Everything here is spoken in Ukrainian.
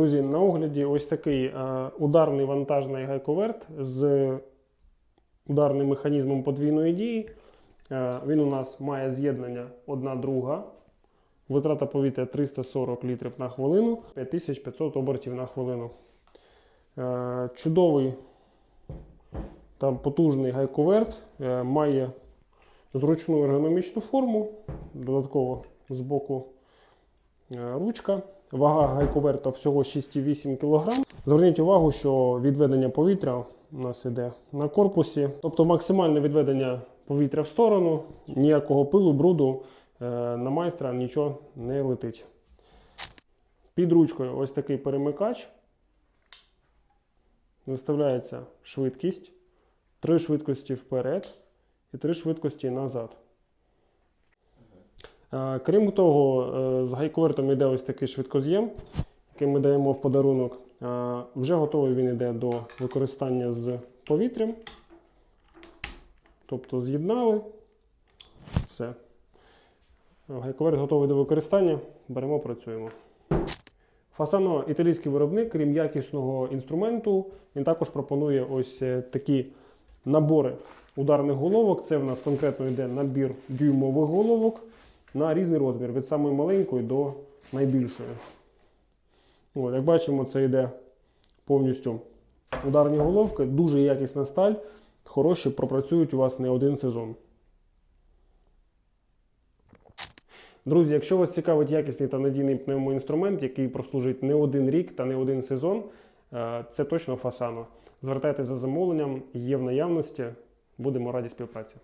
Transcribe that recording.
Друзі, на огляді ось такий е, ударний вантажний гайковерт з ударним механізмом подвійної дії. Е, він у нас має з'єднання одна друга. Витрата повітря 340 літрів на хвилину, 5500 обертів на хвилину. Е, чудовий та потужний гайковерт має зручну ергономічну форму, додатково з боку ручка. Вага гайковерта всього 6,8 кг. Зверніть увагу, що відведення повітря у нас іде на корпусі, тобто максимальне відведення повітря в сторону, ніякого пилу, бруду е, на майстра нічого не летить. Під ручкою ось такий перемикач. Виставляється швидкість, три швидкості вперед і три швидкості назад. Е, Крім того, е, з гайковертом йде ось такий швидкоз'єм, який ми даємо в подарунок. Е, Вже готовий він йде до використання з повітрям. Тобто з'єднали. Все. Гайковерт готовий до використання. Беремо, працюємо. Фасано італійський виробник, крім якісного інструменту, він також пропонує ось такі набори ударних головок. Це в нас конкретно йде набір дюймових головок на різний розмір, від самої маленької до найбільшої. От, як бачимо, це йде повністю ударні головки, дуже якісна сталь, хороші, пропрацюють у вас не один сезон. Друзі, якщо вас цікавить якісний та надійний пневмоінструмент, який прослужить не один рік та не один сезон, е, це точно Фасано. Звертайтеся за замовленням, є в наявності. Будемо раді співпраці.